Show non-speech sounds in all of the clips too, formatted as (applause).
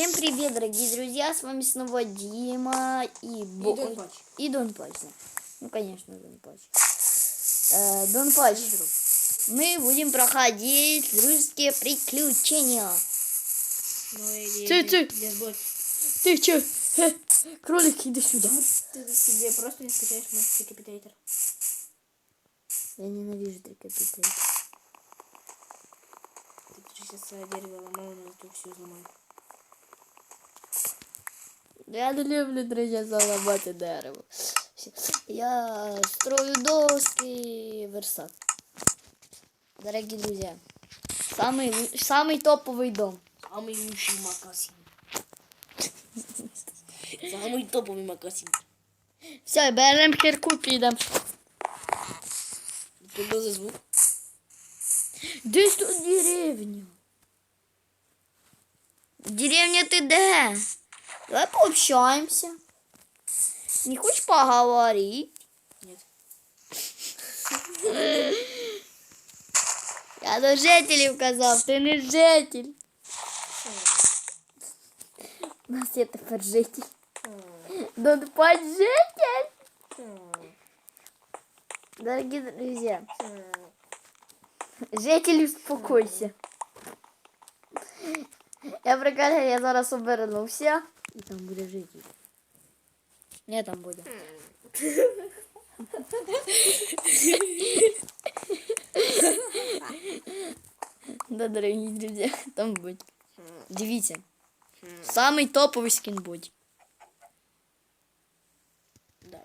Всем привет, дорогие друзья! С вами снова Дима и Бо... И Дон Пач. Ну, конечно, Дон Пач. Э, Дон Пач, мы будем проходить дружеские приключения. Ну, или Ты- ты. Ты че? Кролик, иди сюда. Ты себе просто не скачаешь мой трикапитейтер. Я ненавижу трикапитейт. Ты сейчас дерево ломал, но тут все сломаю. Я не люблю, друзья, заломать дерево. Я строю доски версак. Дорогие друзья, самый, самый топовый дом. Самый лучший макасин. Самый топовый макасин. Все, берем кирку, підемо. Что за звук? Десь тут деревня. Деревня ты де? Давай пообщаемся. Не хочешь поговорить? Нет. (laughs) Я до жителів казав, ти не житель. У нас є тепер житель. Дон Пать житель. Дорогие друзья, житель, успокойся. Я прикольно, я зараз обернувся. И там буде жить. Я там буду. Да, дорогие друзья, там будет. Хм. Дивите. Хм. Самый топовый скин будет. Да,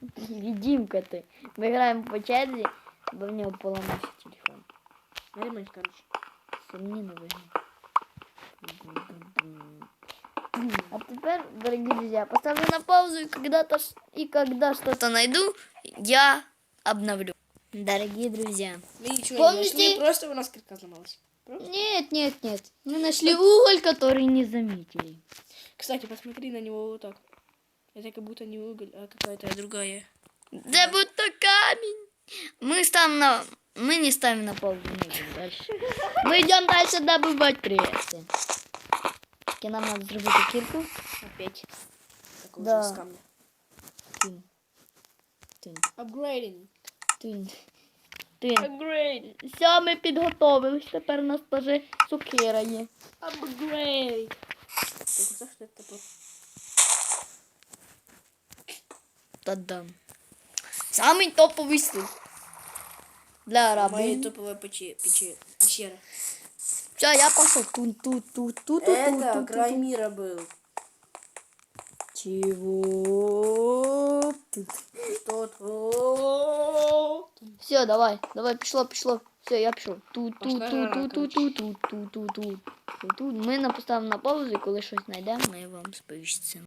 Димка (laughs) ты. Мы играем по Чарли, бы у него поломался телефон. Нормально, короче. Сомненно выжил. А теперь, дорогие друзья, поставлю на паузу, и когда-то и когда что-то найду, я обновлю. Дорогие друзья. Мы ничего Помните- не нашли, просто у нас кирка сломалась. Нет, нет, нет. Мы нашли уголь, который не заметили. Кстати, посмотри на него вот так. Это как будто не уголь, а какая-то другая. Да будто камень. Мы ставим на... Мы не ставим на паузу, мы идем дальше. Мы идем дальше добывать прессы. І нам надо зробити кирку? Опять. Такого да. же з камня. Тин. Тин. Апгрейдинг. тын, тын. Апгрейд. Все, мы подготовились. Теперь у нас теж сукера є. Апгрейд. Ти що це таке? Та-дам. Самий топовий слух. Для арабы. Мои топовые печи, печи, пещеры. Все, я пошел. Тут, тут, тут, тут, тут, Это тут, край тут. мира был. Чего? Тут. Что-то. Все, давай, давай, пішло, пішло. Все, я пішов. Тут, тут, Пошла тут, гора, тут, тут, тут, тут, тут, тут, тут, тут, тут. Ми на- поставимо на паузу, і коли щось знайдемо, ми вам сповістимо.